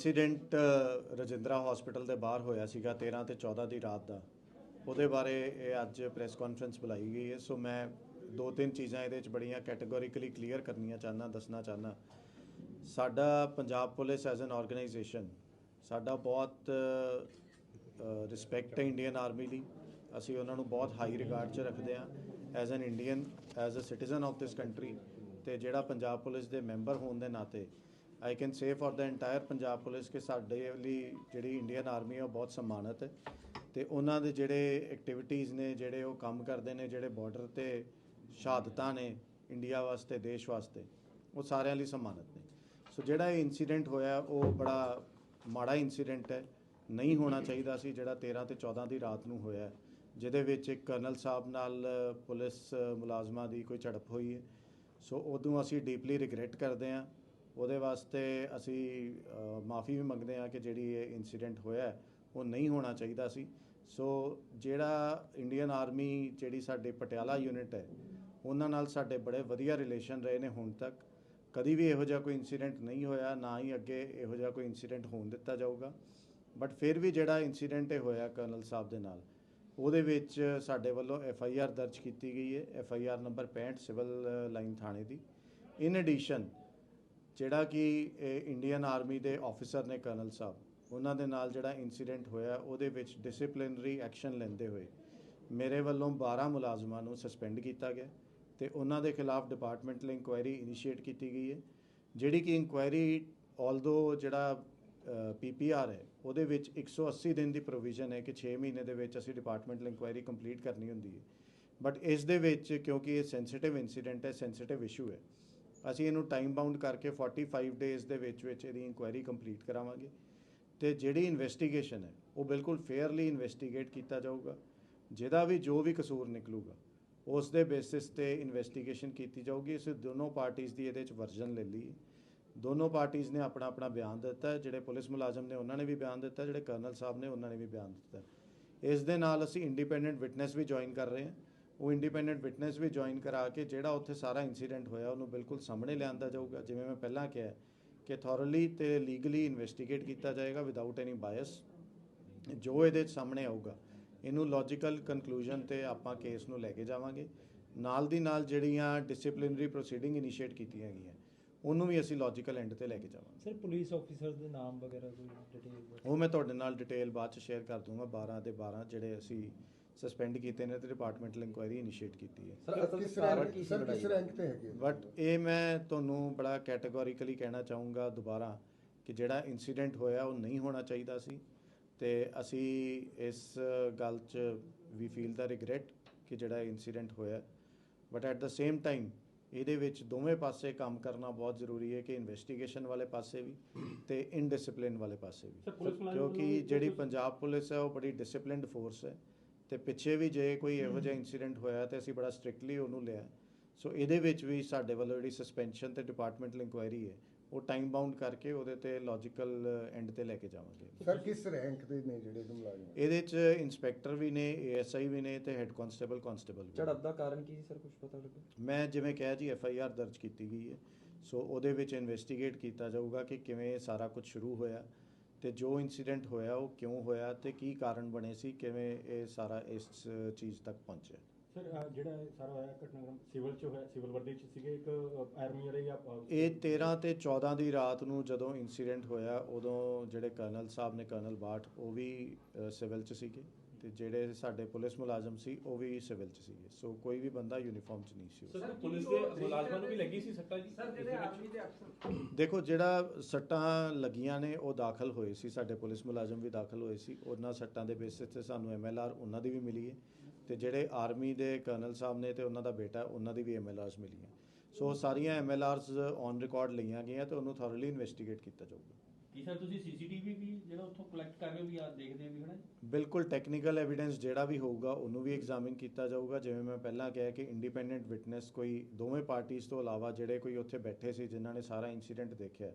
Incident Rajindra hospital ਦੇ ਬਾਹਰ ਹੋਇਆ ਸੀਗਾ 13 ਤੇ 14 ਦੀ ਰਾਤ ਦਾ। ਉਹਦੇ ਬਾਰੇ ਇਹ ਅੱਜ ਪ੍ਰੈਸ ਕਾਨਫਰੰਸ ਬੁਲਾਈ ਗਈ ਹੈ। ਸੋ ਮੈਂ ਦੋ ਤਿੰਨ ਚੀਜ਼ਾਂ ਇਹਦੇ ਵਿੱਚ ਬੜੀਆਂ ਕੈਟਾਗੋਰੀਕਲੀ ਕਲੀਅਰ ਕਰਨੀਆਂ ਚਾਹੁੰਦਾ, ਦੱਸਣਾ ਚਾਹੁੰਦਾ। ਸਾਡਾ Punjab police as an organisation ਸਾਡਾ ਬਹੁਤ ਰਿਸਪੈਕਟ ਹੈ ਇੰਡੀਅਨ ਆਰਮੀ ਲਈ ਅਸੀਂ ਉਹਨਾਂ ਨੂੰ ਬਹੁਤ ਹਾਈ ਰਿਗਾਰਡ 'ਚ ਰੱਖਦੇ ਹਾਂ। As an Indian as a citizen of this country ਤੇ ਜਿਹੜਾ ਪੰਜਾਬ ਪੁਲਿਸ ਦੇ ਮੈਂਬਰ ਹੋਣ ਦੇ ਨਾਤੇ I can say for the entire Punjab police ਕਿ ਸਾਡੇ ਲਈ ਜਿਹੜੀ ਇੰਡੀਅਨ ਆਰਮੀ ਹੈ, ਉਹ ਬਹੁਤ ਸਨਮਾਨਿਤ ਹੈ। ਤੇ ਉਹਨਾਂ ਦੇ ਜਿਹੜੇ ਐਕਟੀਵਿਟੀਜ਼ ਨੇ, ਜਿਹੜੇ ਉਹ ਕੰਮ ਕਰਦੇ ਨੇ, ਜਿਹੜੇ ਬਾਰਡਰ ਤੇ ਸ਼ਹਾਦਤਾਂ ਨੇ ਇੰਡੀਆ ਵਾਸਤੇ, ਦੇਸ਼ ਵਾਸਤੇ, ਉਹ ਸਾਰਿਆਂ ਲਈ ਸਨਮਾਨਿਤ ਨੇ। ਸੋ ਜਿਹੜਾ ਇਹ ਇਨਸੀਡੈਂਟ ਹੋਇਆ, ਉਹ ਬੜਾ ਮਾੜਾ ਇਨਸੀਡੈਂਟ ਹੈ। ਨਹੀਂ ਹੋਣਾ ਚਾਹੀਦਾ ਸੀ, ਜਿਹੜਾ 13 ਤੇ 14 ਦੀ ਰਾਤ ਨੂੰ ਹੋਇਆ ਜਿਹਦੇ ਵਿੱਚ ਇੱਕ ਕਰਨਲ ਸਾਹਿਬ ਨਾਲ ਪੁਲਿਸ ਮੁਲਾਜ਼ਮਾਂ ਦੀ ਕੋਈ ਝੜਪ ਹੋਈ ਹੈ। ਸੋ ਉਦੋਂ ਅਸੀਂ ਡੀਪਲੀ ਰਿਗਰੈਟ ਕਰਦੇ ਹਾਂ। ਉਹਦੇ ਵਾਸਤੇ ਅਸੀਂ ਮਾਫੀ ਵੀ ਮੰਗਦੇ ਹਾਂ ਕਿ ਜਿਹੜੀ ਇਹ ਇਨਸੀਡੈਂਟ ਹੋਇਆ ਉਹ ਨਹੀਂ ਹੋਣਾ ਚਾਹੀਦਾ ਸੀ। ਸੋ ਜਿਹੜਾ ਇੰਡੀਅਨ ਆਰਮੀ ਜਿਹੜੀ ਸਾਡੇ ਪਟਿਆਲਾ ਯੂਨਿਟ ਹੈ, ਉਹਨਾਂ ਨਾਲ ਸਾਡੇ ਬੜੇ ਵਧੀਆ ਰਿਲੇਸ਼ਨ ਰਹੇ ਨੇ ਹੁਣ ਤੱਕ। ਕਦੀ ਵੀ ਇਹੋ ਜਿਹਾ ਕੋਈ ਇਨਸੀਡੈਂਟ ਨਹੀਂ ਹੋਇਆ, ਨਾ ਹੀ ਅੱਗੇ ਇਹੋ ਜਿਹਾ ਕੋਈ ਇਨਸੀਡੈਂਟ ਹੋਣ ਦਿੱਤਾ ਜਾਊਗਾ। ਬਟ ਫਿਰ ਵੀ ਜਿਹੜਾ ਇਨਸੀਡੈਂਟ ਇਹ ਹੋਇਆ ਕਰਨਲ ਸਾਹਿਬ ਦੇ ਨਾਲ, ਉਹਦੇ ਵਿੱਚ ਸਾਡੇ ਵੱਲੋਂ ਐਫ ਆਈ ਆਰ ਦਰਜ ਕੀਤੀ ਗਈ ਹੈ। F I R number 65 civil line ਥਾਣੇ ਦੀ। ਇਨ ਐਡੀਸ਼ਨ ਜਿਹੜਾ ਕਿ, ਇਹ ਇੰਡੀਅਨ ਆਰਮੀ ਦੇ ਆਫੀਸਰ ਨੇ ਕਰਨਲ ਸਾਹਿਬ, ਉਹਨਾਂ ਦੇ ਨਾਲ ਜਿਹੜਾ ਇਨਸੀਡੈਂਟ ਹੋਇਆ, ਉਹਦੇ ਵਿੱਚ ਡਿਸਪਲਿਨਰੀ ਐਕਸ਼ਨ ਲੈਂਦੇ ਹੋਏ ਮੇਰੇ ਵੱਲੋਂ 12 ਮੁਲਾਜ਼ਮਾਂ ਨੂੰ ਸਸਪੈਂਡ ਕੀਤਾ ਗਿਆ ਤੇ ਉਹਨਾਂ ਦੇ ਖਿਲਾਫ ਡਿਪਾਰਟਮੈਂਟਲ ਇਨਕੁਆਇਰੀ ਇਨੀਸ਼ੀਏਟ ਕੀਤੀ ਗਈ ਹੈ, ਜਿਹੜੀ ਕਿ ਇਨਕੁਆਇਰੀ ਆਲਦੋ ਜਿਹੜਾ ਪੀਪੀਆਰ ਹੈ, ਉਹਦੇ ਵਿੱਚ 180 ਦਿਨ ਦੀ ਪ੍ਰੋਵੀਜ਼ਨ ਹੈ ਕਿ 6 ਮਹੀਨੇ ਦੇ ਵਿੱਚ ਅਸੀਂ ਡਿਪਾਰਟਮੈਂਟਲ ਇਨਕੁਆਇਰੀ ਕੰਪਲੀਟ ਕਰਨੀ ਹੁੰਦੀ ਹੈ। ਬਟ ਇਸ ਦੇ ਵਿੱਚ ਕਿਉਂਕਿ ਇਹ ਸੈਂਸਿਟਿਵ ਇਨਸੀਡੈਂਟ ਹੈ ਸੈਂਸਿਟਿਵ ਇਸ਼ੂ ਹੈ ਅਸੀਂ ਇਹਨੂੰ ਟਾਈਮ ਬਾਉਂਡ ਕਰਕੇ 45 ਡੇਜ਼ ਦੇ ਵਿੱਚ ਵਿੱਚ ਇਹਦੀ ਇਨਕੁਆਇਰੀ ਕੰਪਲੀਟ ਕਰਾਵਾਂਗੇ। ਤੇ ਜਿਹੜੀ ਇਨਵੈਸਟੀਗੇਸ਼ਨ ਹੈ, ਉਹ ਬਿਲਕੁਲ ਫੇਅਰਲੀ ਇਨਵੈਸਟੀਗੇਟ ਕੀਤਾ ਜਾਊਗਾ। ਜਿਹਦਾ ਵੀ ਜੋ ਵੀ ਕਸੂਰ ਨਿਕਲੂਗਾ, ਉਸ ਦੇ ਬੇਸਿਸ ਤੇ ਇਨਵੈਸਟੀਗੇਸ਼ਨ ਕੀਤੀ ਜਾਊਗੀ। ਇਸ ਦੋਨੋਂ ਪਾਰਟੀਆਂ ਦੀ ਇਹਦੇ ਵਿੱਚ ਵਰਜਨ ਲੈ ਲਈ ਦੋਨੋਂ ਪਾਰਟੀਆਂ ਨੇ ਆਪਣਾ ਆਪਣਾ ਬਿਆਨ ਦਿੱਤਾ ਜਿਹੜੇ ਪੁਲਿਸ ਮੁਲਾਜ਼ਮ ਨੇ ਉਹਨਾਂ ਨੇ ਵੀ ਬਿਆਨ ਦਿੱਤਾ, ਜਿਹੜੇ ਕਰਨਲ ਸਾਹਿਬ ਨੇ ਉਹਨਾਂ ਨੇ ਵੀ ਬਿਆਨ ਦਿੱਤਾ। ਇਸ ਦੇ ਨਾਲ ਅਸੀਂ ਇੰਡੀਪੈਂਡੈਂਟ ਵਿਟਨੈਸ ਵੀ ਜੁਆਇਨ ਕਰ ਰਹੇ ਹਾਂ। ਉਹ ਇੰਡੀਪੈਂਡੈਂਟ ਵਿਟਨੈਸ ਵੀ ਜੁਆਇਨ ਕਰਾ ਕੇ ਜਿਹੜਾ ਉੱਥੇ ਸਾਰਾ ਇਨਸੀਡੈਂਟ ਹੋਇਆ ਉਹਨੂੰ ਬਿਲਕੁਲ ਸਾਹਮਣੇ ਲਿਆਂਦਾ ਜਾਊਗਾ। ਜਿਵੇਂ ਮੈਂ ਪਹਿਲਾਂ ਕਿਹਾ ਕਿ ਥੋਰਲੀ ਤੇ ਲੀਗਲੀ ਇਨਵੈਸਟੀਗੇਟ ਕੀਤਾ ਜਾਏਗਾ ਵਿਦਆਊਟ ਐਨੀ ਬਾਇਸ ਜੋ ਇਹਦੇ ਸਾਹਮਣੇ ਆਊਗਾ ਇਹਨੂੰ ਲੌਜੀਕਲ ਕਨਕਲੂਜਨ ਤੇ ਆਪਾਂ ਕੇਸ ਨੂੰ ਲੈ ਕੇ ਜਾਵਾਂਗੇ। ਨਾਲ ਦੀ ਨਾਲ ਜਿਹੜੀਆਂ ਡਿਸਪਲਿਨਰੀ ਪ੍ਰੋਸੀਡਿੰਗ ਇਨੀਸ਼ੀਏਟ ਕੀਤੀਆਂ ਗਈਆਂ ਉਹਨੂੰ ਵੀ ਅਸੀਂ ਲੌਜੀਕਲ ਐਂਡ ਤੇ ਲੈ ਕੇ ਜਾਵਾਂਗੇ। ਸਰ ਪੁਲਿਸ ਆਫੀਸਰ ਦੇ ਨਾਮ ਵਗੈਰਾ ਕੋਈ ਡਿਟੇਲ ਉਹ ਮੈਂ ਤੁਹਾਡੇ ਨਾਲ ਡਿਟੇਲ ਬਾਅਦ ਚ ਸ਼ੇਅਰ ਕਰ ਦੂੰਗਾ 12 ਦੇ 12 ਜਿਹੜੇ ਅਸੀਂ ਸਸਪੈਂਡ ਕੀਤੇ ਨੇ ਤੇ ਡਿਪਾਰਟਮੈਂਟਲ ਇਨਕੁਆਇਰੀ ਇਨੀਸ਼ੀਏਟ ਕੀਤੀ ਹੈ। ਸਰ ਅਸਲ ਕਿਸ ਰੈਂਕ ਸਰ ਕਿਸ? ਰੈਂਕ ਤੇ ਹੈਗੇ ਬਟ ਇਹ ਮੈਂ ਤੁਹਾਨੂੰ ਬੜਾ ਕੈਟਾਗੋਰੀਕਲੀ ਕਹਿਣਾ ਚਾਹੂੰਗਾ ਦੁਬਾਰਾ ਕਿ ਜਿਹੜਾ ਇਨਸੀਡੈਂਟ ਹੋਇਆ ਉਹ ਨਹੀਂ ਹੋਣਾ ਚਾਹੀਦਾ ਸੀ ਤੇ ਅਸੀਂ ਇਸ ਗੱਲ 'ਚ ਵੀ ਫੀਲ ਦਾ ਰਿਗਰੈਟ ਕਿ ਜਿਹੜਾ ਇਨਸੀਡੈਂਟ ਹੋਇਆ। But at the same time ਇਹਦੇ ਵਿੱਚ ਦੋਵੇਂ ਪਾਸੇ ਕੰਮ ਕਰਨਾ ਬਹੁਤ ਜ਼ਰੂਰੀ ਹੈ ਕਿ ਇਨਵੈਸਟੀਗੇਸ਼ਨ ਵਾਲੇ ਪਾਸੇ ਵੀ ਤੇ ਇਨਡਿਸਪਲਿਨ ਵਾਲੇ ਪਾਸੇ ਵੀ। ਕਿਉਂਕਿ ਜਿਹੜੀ ਪੰਜਾਬ ਪੁਲਿਸ ਹੈ ਉਹ ਬੜੀ ਡਿਸਪਲਿਨਡ ਫੋਰਸ ਹੈ। ਤੇ ਪਿੱਛੇ ਵੀ ਜੇ ਕੋਈ ਇਹੋ ਜਿਹਾ ਇਨਸੀਡੈਂਟ ਹੋਇਆ ਤੇ ਅਸੀਂ ਬੜਾ ਸਟ੍ਰਿਕਟਲੀ ਉਹਨੂੰ ਲਿਆ। ਸੋ ਇਹਦੇ ਵਿੱਚ ਵੀ ਸਾਡੇ ਵੱਲੋਂ ਜਿਹੜੀ ਸਸਪੈਂਸ਼ਨ ਤੇ ਡਿਪਾਰਟਮੈਂਟਲ ਇਨਕੁਆਇਰੀ ਹੈ ਉਹ ਟਾਈਮ ਬਾਉਂਡ ਕਰਕੇ ਉਹਦੇ ਤੇ ਲੌਜੀਕਲ ਐਂਡ ਤੇ ਲੈ ਕੇ ਜਾਵਾਂਗੇ। ਸਰ ਕਿਸ ਰੈਂਕ ਦੇ ਨੇ ਜਿਹੜੇ ਇਹਦੇ ਮੁਲਾਜ਼ਮ? ਇਹਦੇ ਚ ਇਨਸਪੈਕਟਰ ਵੀ ਨੇ ਏਐਸਆਈ ਵੀ ਨੇ ਤੇ ਹੈੱਡ ਕਾਂਸਟੇਬਲ ਕਾਂਸਟੇਬਲ ਵੀ ਝੜਪ ਦਾ ਕਾਰਨ ਕੀ ਸੀ ਸਰ ਕੁਝ ਪਤਾ ਲੱਗਾ ਮੈਂ ਜਿਵੇਂ ਕਿਹਾ ਜੀ ਐਫ ਆਈ ਆਰ ਦਰਜ ਕੀਤੀ ਗਈ ਹੈ। ਸੋ ਉਹਦੇ ਵਿੱਚ ਇਨਵੈਸਟੀਗੇਟ ਕੀਤਾ ਜਾਊਗਾ ਕਿ ਕਿਵੇਂ ਸਾਰਾ ਕੁਝ ਸ਼ੁਰੂ ਹੋਇਆ। ਤੇ ਜੋ ਇਨਸੀਡੈਂਟ ਹੋਇਆ ਉਹ ਕਿਉਂ ਹੋਇਆ ਤੇ ਕੀ ਕਾਰਨ ਬਣੇ ਸੀ? ਕਿਵੇਂ ਇਹ ਸਾਰਾ ਇਸ ਚੀਜ਼ ਤੱਕ ਪਹੁੰਚਿਆ? ਸਰ ਜਿਹੜਾ ਇਹ ਸਾਰਾ ਹੋਇਆ ਘਟਨਾਕ੍ਰਮ ਸਿਵਲ ਚ ਹੋਇਆ ਸਿਵਲ ਵਰਦੀ ਚ ਸੀਗੇ ਇੱਕ ਆਰਮੀ ਵਾਲੇ ਜਾਂ ਇਹ 13 ਤੇ 14 ਦੀ ਰਾਤ ਨੂੰ ਜਦੋਂ ਇਨਸੀਡੈਂਟ ਹੋਇਆ ਉਦੋਂ ਜਿਹੜੇ ਕਰਨਲ ਸਾਹਿਬ ਨੇ ਕਰਨਲ ਬਾਠ ਉਹ ਵੀ ਸਿਵਲ ਚ ਸੀਗੇ। ਤੇ ਜਿਹੜੇ ਸਾਡੇ ਪੁਲਿਸ ਮੁਲਾਜ਼ਮ ਸੀ ਉਹ ਵੀ ਸਿਵਲ ਚ ਸੀਗੇ। ਸੋ ਕੋਈ ਵੀ ਬੰਦਾ ਯੂਨੀਫਾਰਮ ਚ ਨਹੀਂ ਸੀ ਉਸ ਸਰ ਪੁਲਿਸ ਦੇ ਮੁਲਾਜ਼ਮਾਂ ਨੂੰ ਵੀ ਲੱਗੀ ਸੀ ਸੱਟਾ ਜੀ? ਸਰ ਜਿਹੜੇ ਆਰਮੀ ਦੇ ਅਫਸਰ ਦੇਖੋ ਜਿਹੜਾ ਸੱਟਾਂ ਲੱਗੀਆਂ ਨੇ ਉਹ ਦਾਖਲ ਹੋਏ ਸੀ। ਸਾਡੇ ਪੁਲਿਸ ਮੁਲਾਜ਼ਮ ਵੀ ਦਾਖਲ ਹੋਏ ਸੀ। ਉਹਨਾਂ ਸੱਟਾਂ ਦੇ ਬੇਸਿਸ ਤੇ ਸਾਨੂੰ ਐਮਐਲਆਰ ਉਹਨਾਂ ਦੀ ਵੀ ਮਿਲੀ ਹੈ। ਤੇ ਜਿਹੜੇ ਆਰਮੀ ਦੇ ਕਰਨਲ ਸਾਹਿਬ ਨੇ ਤੇ ਉਹਨਾਂ ਦਾ ਬੇਟਾ ਉਹਨਾਂ ਦੀ ਵੀ ਐਮਐਲਆਰਸ ਮਿਲੀਆਂ। ਸੋ ਉਹ ਸਾਰੀਆਂ ਐਮਐਲਆਰਸ ਔਨ ਰਿਕਾਰਡ ਲਈਆਂ ਗਈਆਂ ਤੇ ਉਹਨੂੰ ਥੋਰਲੀ ਇਨਵੈਸਟੀਗੇਟ ਕੀਤਾ ਜਾਊਗਾ। ਕੀ ਸਰ ਤੁਸੀਂ ਸੀਸੀਟੀਵੀ ਵੀ ਜਿਹੜਾ ਉੱਥੋਂ ਕਲੈਕਟ ਕਰ ਰਹੇ ਹੋ ਵੀ ਆ ਦੇਖਦੇ ਹੋ ਵੀ ਹਨਾ? ਬਿਲਕੁਲ ਟੈਕਨੀਕਲ ਐਵੀਡੈਂਸ ਜਿਹੜਾ ਵੀ ਹੋਊਗਾ, ਉਹਨੂੰ ਵੀ ਐਗਜ਼ਾਮਿਨ ਕੀਤਾ ਜਾਊਗਾ। ਜਿਵੇਂ ਮੈਂ ਪਹਿਲਾਂ ਕਿਹਾ ਕਿ ਇੰਡੀਪੈਂਡੈਂਟ ਵਿਟਨੈਸ ਕੋਈ ਦੋਵੇਂ ਪਾਰਟੀਆਂ ਤੋਂ ਇਲਾਵਾ ਜਿਹੜੇ ਕੋਈ ਉੱਥੇ ਬੈਠੇ ਸੀ, ਜਿਨ੍ਹਾਂ ਨੇ ਸਾਰਾ ਇਨਸੀਡੈਂਟ ਦੇਖਿਆ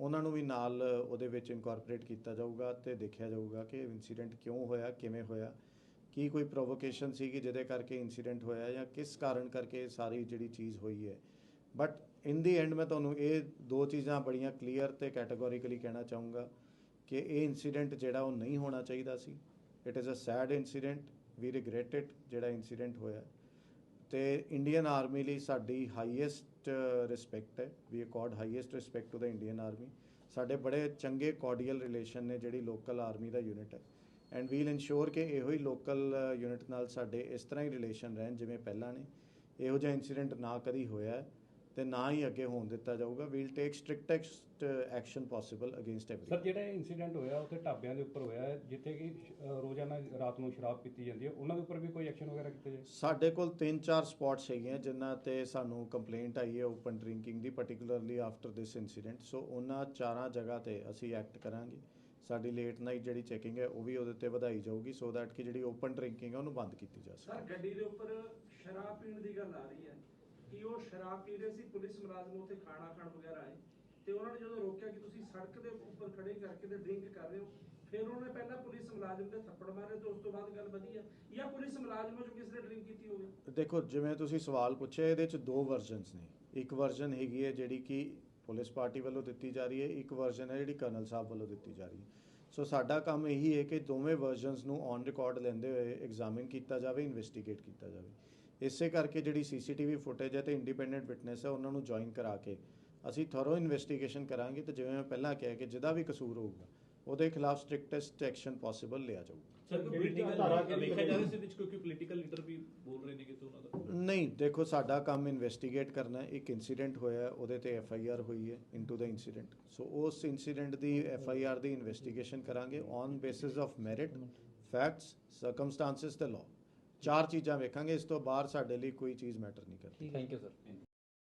ਉਹਨਾਂ ਨੂੰ ਵੀ ਨਾਲ ਉਹਦੇ ਵਿੱਚ ਇਨਕੋਰਪੋਰੇਟ ਕੀਤਾ ਜਾਊਗਾ ਤੇ ਦੇਖਿਆ ਜਾਊਗਾ ਕਿ ਇਨਸੀਡੈਂਟ ਕਿਉਂ ਹੋਇਆ, ਕਿਵੇਂ ਹੋਇਆ, ਕੀ ਕੋਈ ਪ੍ਰੋਵੋਕੇਸ਼ਨ ਸੀ ਕਿ ਜਿਹਦੇ ਕਰਕੇ ਇਨਸੀਡੈਂਟ ਹੋਇਆ ਜਾਂ ਕਿਸ ਕਾਰਨ ਕਰਕੇ ਸਾਰੀ ਜਿਹੜੀ ਚੀਜ਼ ਹੋਈ ਹੈ। ਬਟ ਇਨ ਦੀ ਐਂਡ ਮੈਂ ਤੁਹਾਨੂੰ ਇਹ ਦੋ ਚੀਜ਼ਾਂ ਬੜੀਆਂ ਕਲੀਅਰ ਤੇ ਕੈਟਾਗੋਰੀਕਲੀ ਕਹਿਣਾ ਚਾਹੂੰਗਾ ਕਿ ਇਹ ਇਨਸੀਡੈਂਟ ਜਿਹੜਾ ਉਹ ਨਹੀਂ ਹੋਣਾ ਚਾਹੀਦਾ ਸੀ। It is a sad incident we regret it ਜਿਹੜਾ ਇਨਸੀਡੈਂਟ ਹੋਇਆ। ਤੇ ਇੰਡੀਅਨ ਆਰਮੀ ਲਈ ਸਾਡੀ ਹਾਈਐਸਟ ਰਿਸਪੈਕਟ ਹੈ। We accord highest respect to the Indian army ਸਾਡੇ ਬੜੇ ਚੰਗੇ ਕੋਰਡੀਅਲ ਰਿਲੇਸ਼ਨ ਨੇ ਜਿਹੜੀ ਲੋਕਲ ਆਰਮੀ ਦਾ ਯੂਨਿਟ ਹੈ। ਐਂਡ ਵੀਲ ਇਨਸ਼ੋਰ ਕਿ ਇਹੋ ਹੀ ਲੋਕਲ ਯੂਨਿਟ ਨਾਲ ਸਾਡੇ ਇਸ ਤਰ੍ਹਾਂ ਹੀ ਰਿਲੇਸ਼ਨ ਰਹਿਣ ਜਿਵੇਂ ਪਹਿਲਾਂ ਨੇ। ਇਹੋ ਜਿਹਾ ਇਨਸੀਡੈਂਟ ਨਾ ਕਦੀ ਹੋਇਆ। ਤੇ ਨਾ ਹੀ ਅੱਗੇ ਹੋਣ ਦਿੱਤਾ ਜਾਊਗਾ। We'll take strictest action possible against sir every ਜਿਹੜਾ ਇਨਸੀਡੈਂਟ ਹੋਇਆ ਉੱਥੇ ਢਾਬਿਆਂ ਦੇ ਉੱਪਰ ਹੋਇਆ ਜਿੱਥੇ ਕਿ ਰੋਜ਼ਾਨਾ ਰਾਤ ਨੂੰ ਸ਼ਰਾਬ ਪੀਤੀ ਜਾਂਦੀ ਹੈ ਉਹਨਾਂ ਦੇ ਉੱਪਰ ਵੀ ਕੋਈ ਐਕਸ਼ਨ ਵਗੈਰਾ ਕੀਤਾ ਜਾਏ? ਸਾਡੇ ਕੋਲ 3-4 ਸਪੌਟਸ ਹੈਗੀਆਂ ਜਿਨ੍ਹਾਂ ਤੇ ਸਾਨੂੰ ਕੰਪਲੇਂਟ ਆਈ ਹੈ open drinking the particularly after this incident so ਉਹਨਾਂ ਚਾਰਾਂ ਜਗ੍ਹਾ ਤੇ ਅਸੀਂ ਐਕਟ ਕਰਾਂਗੇ। ਸਾਡੀ ਲੇਟ ਨਾਈਟ ਜਿਹੜੀ ਚੈਕਿੰਗ ਹੈ ਉਹ ਵੀ ਉਹਦੇ ਤੇ ਵਧਾਈ ਜਾਊਗੀ ਸੋ ਦੈਟ ਕਿ ਜਿਹੜੀ ਓਪਨ ਡਰਿੰਕਿੰਗ ਹੈ ਉਹਨੂੰ ਬੰਦ ਕੀਤੀ ਜਾ ਸਰ ਸਕੇ ਗੱਡੀ ਦੇ ਉੱਪਰ ਸ਼ਰਾਬ ਪੀਣ ਦੀ ਗੱਲ ਆ ਰਹੀ ਹੈ। ਕਿ ਉਹ ਸ਼ਰਾਬ ਪੀ ਰਹੇ ਸੀ, ਪੁਲਿਸ ਮੁਲਾਜ਼ਮ ਉੱਥੇ ਖਾਣਾ ਖਾਣ ਵਗੈਰਾ ਆਏ ਤੇ ਉਹਨਾਂ ਨੇ ਜਦੋਂ ਰੋਕਿਆ ਕਿ ਤੁਸੀਂ ਸੜਕ ਦੇ ਉੱਪਰ ਖੜੇ ਕਰਕੇ ਤੇ ਡਰਿੰਕ ਕਰ ਰਹੇ ਹੋ, ਫਿਰ ਉਹਨਾਂ ਪਹਿਲਾਂ ਪੁਲਿਸ ਮੁਲਾਜ਼ਮ ਦੇ ਥੱਪੜ ਮਾਰੇ ਤੇ ਉਸ ਤੋਂ ਬਾਅਦ ਗੱਲ ਵਧੀ ਹੈ ਜਾਂ ਪੁਲਿਸ ਮੁਲਾਜ਼ਮ ਜੋ ਕਿਸੇ ਨੇ ਡਰਿੰਕ ਕੀਤੀ ਹੋਵੇ? ਦੇਖੋ, ਜਿਵੇਂ ਤੁਸੀਂ ਸਵਾਲ ਪੁੱਛਿਆ ਇਹਦੇ ਵਿੱਚ ਦੋ ਵਰਜ਼ਨਸ ਨੇ। ਇੱਕ ਵਰਜ਼ਨ ਹੈਗੀ ਹੈ ਜਿਹੜੀ ਕਿ ਪੁਲਿਸ ਪਾਰਟੀ ਵੱਲੋਂ ਦਿੱਤੀ ਜਾ ਰਹੀ ਹੈ, ਇੱਕ ਵਰਜ਼ਨ ਹੈ ਜਿਹੜੀ ਕਰਨਲ ਸਾਹਿਬ ਵੱਲੋਂ ਦਿੱਤੀ ਜਾ ਰਹੀ ਹੈ। ਸੋ ਸਾਡਾ ਕੰਮ ਇਹੀ ਹੈ ਕਿ ਦੋਵੇਂ ਵਰਜ਼ਨਸ ਨੂੰ ਔਨ ਰਿਕਾਰਡ ਲੈਂਦੇ ਹੋਏ ਐਗਜ਼ਾਮਿਨ ਕੀਤਾ ਜਾਵੇ ਇਨਵੈਸਟੀਗੇਟ ਕੀਤਾ ਜਾਵੇ। ਇਸੇ ਕਰਕੇ ਜਿਹੜੀ ਸੀਸੀਟੀਵੀ ਫੁਟੇਜ ਹੈ ਤੇ ਇੰਡੀਪੈਂਡੈਂਟ ਵਿਟਨੈਸ ਹੈ ਉਹਨਾਂ ਨੂੰ ਜੁਆਇਨ ਕਰਾ ਕੇ ਅਸੀਂ ਥਰੋ ਇਨਵੈਸਟੀਗੇਸ਼ਨ ਕਰਾਂਗੇ ਤੇ ਜਿਵੇਂ ਮੈਂ ਪਹਿਲਾਂ ਕਿਹਾ ਕਿ ਜਿਹਦਾ ਵੀ ਕਸੂਰ ਹੋਊਗਾ ਉਹਦੇ ਖਿਲਾਫ ਸਟ੍ਰਿਕਟੈਸਟ ਐਕਸ਼ਨ ਪੋਸੀਬਲ ਲਿਆ ਜਾਊਗਾ। ਸਰ ਕੋਈ ਕਿਹੜੀ ਪੋਲੀਟੀਕਲ ਧਾਰਾ ਵੇਖਿਆ ਕਿਹੜੀ ਜਾ ਰਿਹਾ ਸੀ ਵਿੱਚ ਕੋਈ ਪੋਲੀਟੀਕਲ ਲੀਡਰ ਵੀ ਬੋਲ ਰਹੇ ਨੇ ਕਿ ਤੋਂ ਉਹਨਾਂ ਦਾ। ਨਹੀਂ ਦੇਖੋ ਸਾਡਾ ਕੰਮ ਇਨਵੈਸਟੀਗੇਟ ਕਰਨਾ ਹੈ ਇੱਕ ਇਨਸੀਡੈਂਟ ਹੋਇਆ ਹੈ, ਉਹਦੇ ਤੇ ਐਫ ਆਈ ਆਰ ਹੋਈ ਹੈ ਇਨਟੂ ਦਾ ਇਨਸੀਡੈਂਟ ਸੋ ਉਸ ਇਨਸੀਡੈਂਟ ਦੀ ਐਫ ਆਈ ਆਰ ਦੀ ਇਨਵੈਸਟੀਗੇਸ਼ਨ ਕਰਾਂਗੇ on basis of merit facts circumstances ਤੇ ਲਾਅ ਚਾਰ ਚੀਜ਼ਾਂ ਵੇਖਾਂਗੇ ਇਸ ਤੋਂ ਬਾਹਰ ਸਾਡੇ ਲਈ ਕੋਈ ਚੀਜ਼ ਮੈਟਰ ਨਹੀਂ ਕਰਦੀ। Thank you sir